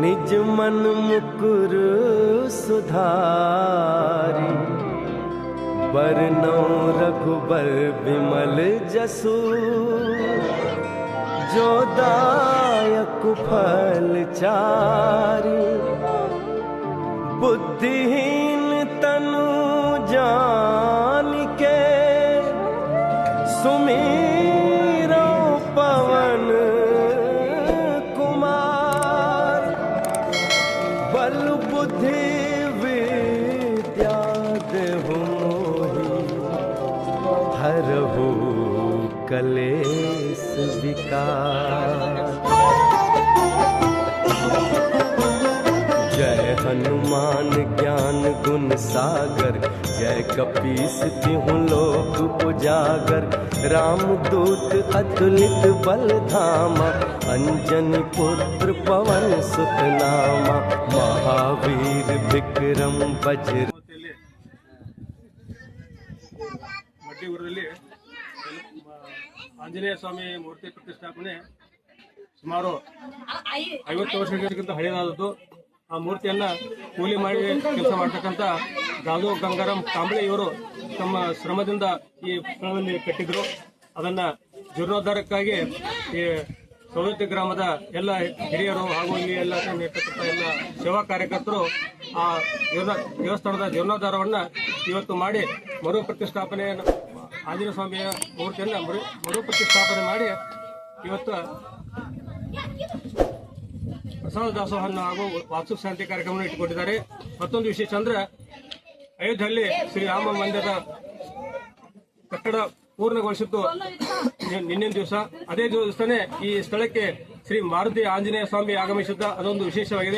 निज मन मुकुर सुधारी। बरनौ रघुबर विमल जसु चारी। बुद्धिहीन तनु जान के सुमीरो हो जय हनुमान ज्ञान गुण सागर, जय कपीस तिहु लोक उजागर। राम दूत अतुलित बल धामा, अंजन पुत्र पवन सुतनामा। महावीर विक्रम बज्र। ಆಂಜನೇಯ ಸ್ವಾಮಿ ಮೂರ್ತಿ ಪ್ರತಿಷ್ಠಾಪನೆ ಸುಮಾರು ಐವತ್ತು ವರ್ಷಗಳಿಗಿಂತ ಹಳೆಯದಾದದ್ದು. ಆ ಮೂರ್ತಿಯನ್ನ ಕೂಲಿ ಮಾಡಿ ಕೆಲಸ ಮಾಡ್ತಕ್ಕಂಥ ಜಾದು ಗಂಗಾರಾಮ್ ಕಾಂಬ್ಳೆ ಇವರು ತಮ್ಮ ಶ್ರಮದಿಂದ ಈ ಸ್ಥಳದಲ್ಲಿ ಕಟ್ಟಿದ್ರು. ಅದನ್ನ ಜೀರ್ಣೋದ್ಧಾರಕ್ಕಾಗಿ ಈ ಸೌದತ್ತಿ ಗ್ರಾಮದ ಎಲ್ಲ ಹಿರಿಯರು ಹಾಗೂ ಇಲ್ಲಿ ಎಲ್ಲ ಇರ್ತಕ್ಕಂಥ ಎಲ್ಲ ಸೇವಾ ಕಾರ್ಯಕರ್ತರು ಆ ದೇವಸ್ಥಾನದ ಜೀರ್ಣೋದ್ಧಾರವನ್ನ ಇವತ್ತು ಮಾಡಿ ಮರು ಪ್ರತಿಷ್ಠಾಪನೆ ಆಂಜನೇಯ ಸ್ವಾಮಿಯ ಮೂರ್ತಿಯನ್ನು ಮರು ಮರು ಪ್ರತಿಷ್ಠಾಪನೆ ಮಾಡಿ ಇವತ್ತು ಪ್ರಸಾದ ದಾಸೋಹವನ್ನು ಹಾಗೂ ವಾಸ್ತು ಶಾಂತಿ ಕಾರ್ಯಕ್ರಮವನ್ನು ಇಟ್ಟುಕೊಂಡಿದ್ದಾರೆ ಮತ್ತೊಂದು ವಿಶೇಷ ಅಂದ್ರೆ ಅಯೋಧ್ಯೆಯಲ್ಲಿ ಶ್ರೀ ರಾಮ ಮಂದಿರದ ಕಟ್ಟಡ ಪೂರ್ಣಗೊಳಿಸಿದ್ದು ನಿನ್ನೆ ದಿವಸ. ಅದೇ ದಿವಸನೇ ಈ ಸ್ಥಳಕ್ಕೆ ಶ್ರೀ ಮಾರುತಿ ಆಂಜನೇಯ ಸ್ವಾಮಿ ಆಗಮಿಸಿದ್ದ. ಅದೊಂದು ವಿಶೇಷವಾಗಿದೆ.